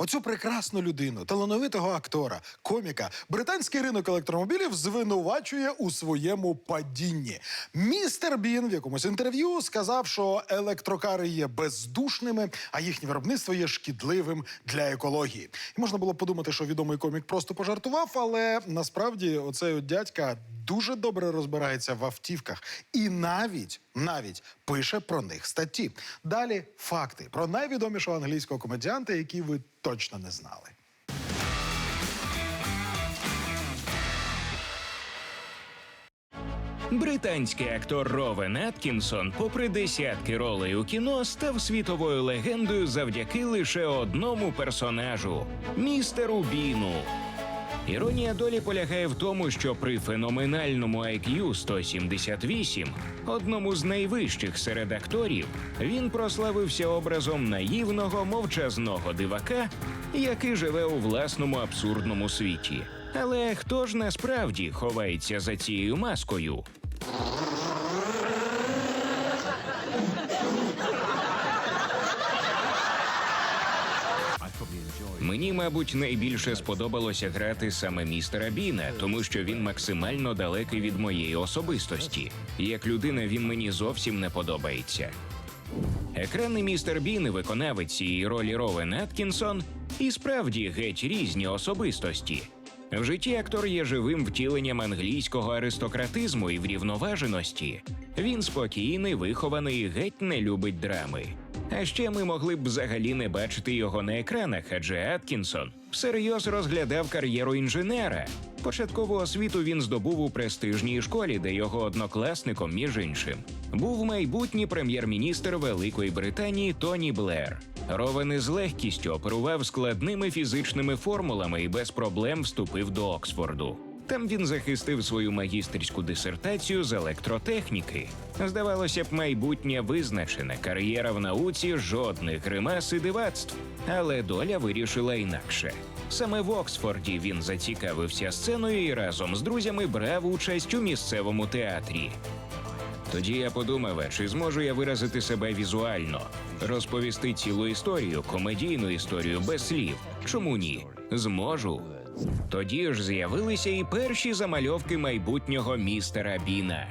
Оцю прекрасну людину, талановитого актора, коміка, британський ринок електромобілів звинувачує у своєму падінні. Містер Бін в якомусь інтерв'ю сказав, що електрокари є бездушними, а їхнє виробництво є шкідливим для екології. І можна було подумати, що відомий комік просто пожартував, але насправді оцей дядька дуже добре розбирається в автівках і навіть навіть пише про них статті. Далі факти про найвідомішого англійського комедіанта, які ви точно не знали. Британський актор Ровен Аткінсон, попри десятки ролей у кіно, став світовою легендою завдяки лише одному персонажу містеру Біну. Іронія долі полягає в тому, що при феноменальному IQ 178, одному з найвищих серед акторів, він прославився образом наївного мовчазного дивака, який живе у власному абсурдному світі. Але хто ж насправді ховається за цією маскою? Мені, мабуть, найбільше сподобалося грати саме містера Біна, тому що він максимально далекий від моєї особистості. Як людина він мені зовсім не подобається. Екранний містер Бін виконавець цієї ролі Ровен Аткінсон і справді геть різні особистості. В житті актор є живим втіленням англійського аристократизму і врівноваженості. Він спокійний, вихований, і геть не любить драми. А ще ми могли б взагалі не бачити його на екранах, адже Аткінсон всерйоз розглядав кар'єру інженера. Початкову освіту він здобув у престижній школі, де його однокласником, між іншим, був майбутній прем'єр-міністр Великої Британії Тоні Блер. Ровен із легкістю оперував складними фізичними формулами і без проблем вступив до Оксфорду. Там він захистив свою магістерську дисертацію з електротехніки. Здавалося б, майбутнє визначене, кар'єра в науці, жодних гримас і дивацтв. Але доля вирішила інакше. Саме в Оксфорді він зацікавився сценою і разом з друзями брав участь у місцевому театрі. Тоді я подумав, чи зможу я виразити себе візуально, розповісти цілу історію, комедійну історію без слів. Чому ні? Зможу. Тоді ж з'явилися і перші замальовки майбутнього містера Біна.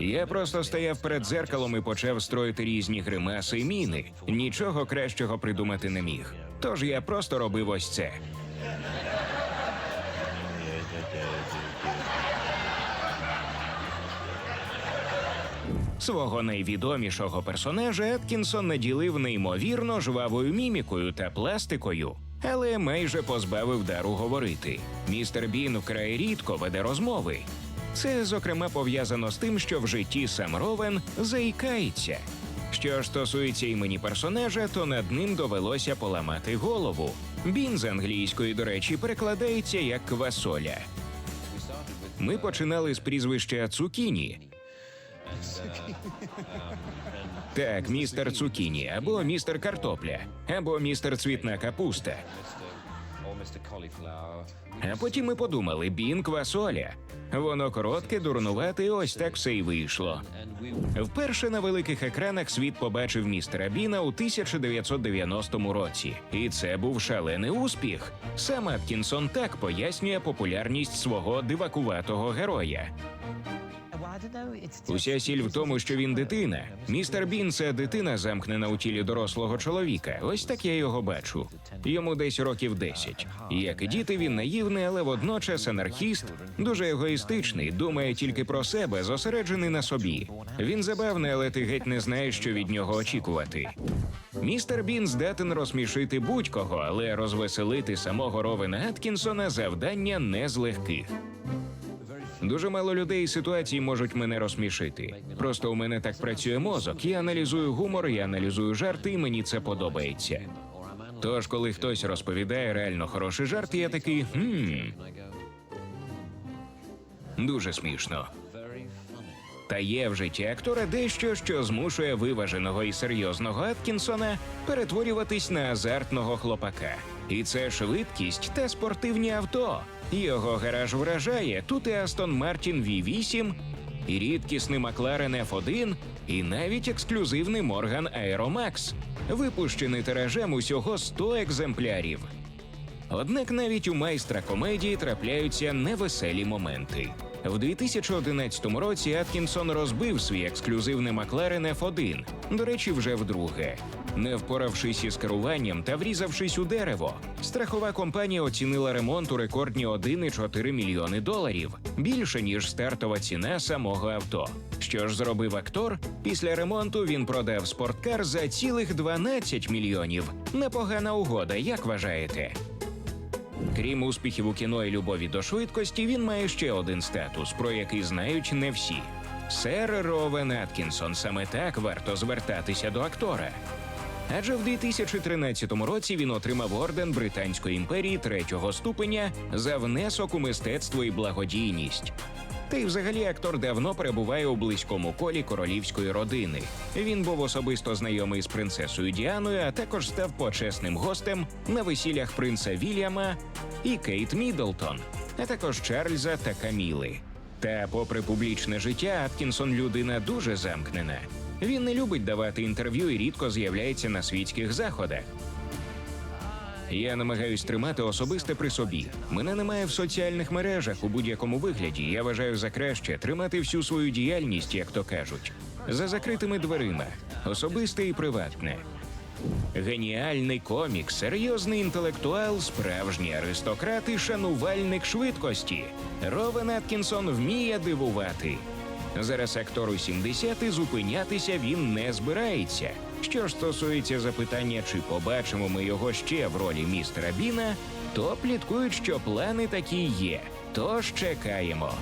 Я просто стояв перед дзеркалом і почав строїти різні гримаси і міни. Нічого кращого придумати не міг. Тож я просто робив ось це. Свого найвідомішого персонажа Еткінсон наділив неймовірно жвавою мімікою та пластикою, але майже позбавив дару говорити. Містер Бін вкрай рідко веде розмови. Це, зокрема, пов'язано з тим, що в житті сам Ровен заїкається. Що ж стосується імені персонажа, то над ним довелося поламати голову. Бін з англійської, до речі, перекладається як квасоля. Ми починали з прізвища Цукіні. Так, містер Цукіні, або містер Картопля, або містер Цвітна Капуста. А потім ми подумали: бін квасоля. Воно коротке, дурнувате, і ось так все й вийшло. Вперше на великих екранах світ побачив містера Біна у 1990 році, і це був шалений успіх. Сам Аткінсон так пояснює популярність свого дивакуватого героя. Уся сіль в тому, що він дитина. Містер Бін це дитина, замкнена у тілі дорослого чоловіка. Ось так я його бачу. Йому десь років 10. І Як і діти, він наївний, але водночас анархіст, дуже егоїстичний, думає тільки про себе, зосереджений на собі. Він забавний, але ти геть не знаєш, що від нього очікувати. Містер Бін здатен розсмішити будь-кого, але розвеселити самого Ровена Аткінсона завдання не з легких. Дуже мало людей і ситуацій можуть мене розсмішити. Просто у мене так працює мозок. Я аналізую гумор, я аналізую жарти, і мені це подобається. Тож, коли хтось розповідає реально хороший жарт, я такий хм. Дуже смішно. Та є в житті актора дещо, що змушує виваженого і серйозного Аткінсона перетворюватись на азартного хлопака. І це швидкість та спортивні авто. Його гараж вражає. Тут і Астон Мартін V8, і рідкісний Макларен F1, і навіть ексклюзивний Морган Aeromax, випущений тиражем усього 100 екземплярів. Однак навіть у майстра комедії трапляються невеселі моменти. В 2011 році Аткінсон розбив свій ексклюзивний Макларен F1, до речі, вже вдруге. Не впоравшись із керуванням та врізавшись у дерево, страхова компанія оцінила ремонт у рекордні 1,4 мільйони доларів, більше ніж стартова ціна самого авто. Що ж зробив актор? Після ремонту він продав спорткар за цілих 12 мільйонів. Непогана угода, як вважаєте? Крім успіхів у кіно і любові до швидкості, він має ще один статус, про який знають не всі. Сер Ровен Аткінсон. Саме так варто звертатися до актора. Адже в 2013 році він отримав орден Британської імперії третього ступеня за внесок у мистецтво і благодійність. Та й взагалі актор давно перебуває у близькому колі королівської родини. Він був особисто знайомий з принцесою Діаною, а також став почесним гостем на весіллях принца Вільяма і Кейт Міддлтон, а також Чарльза та Каміли. Та, попри публічне життя, Аткінсон людина дуже замкнена. Він не любить давати інтерв'ю і рідко з'являється на світських заходах. Я намагаюсь тримати особисте при собі. Мене немає в соціальних мережах у будь-якому вигляді. Я вважаю за краще тримати всю свою діяльність, як то кажуть, за закритими дверима, особисте і приватне. Геніальний комік, серйозний інтелектуал, справжній аристократ і шанувальник швидкості. Ровен Аткінсон вміє дивувати. Зараз актору 70 зупинятися він не збирається. Що ж стосується запитання, чи побачимо ми його ще в ролі містера Біна, то пліткують, що плани такі є. Тож чекаємо.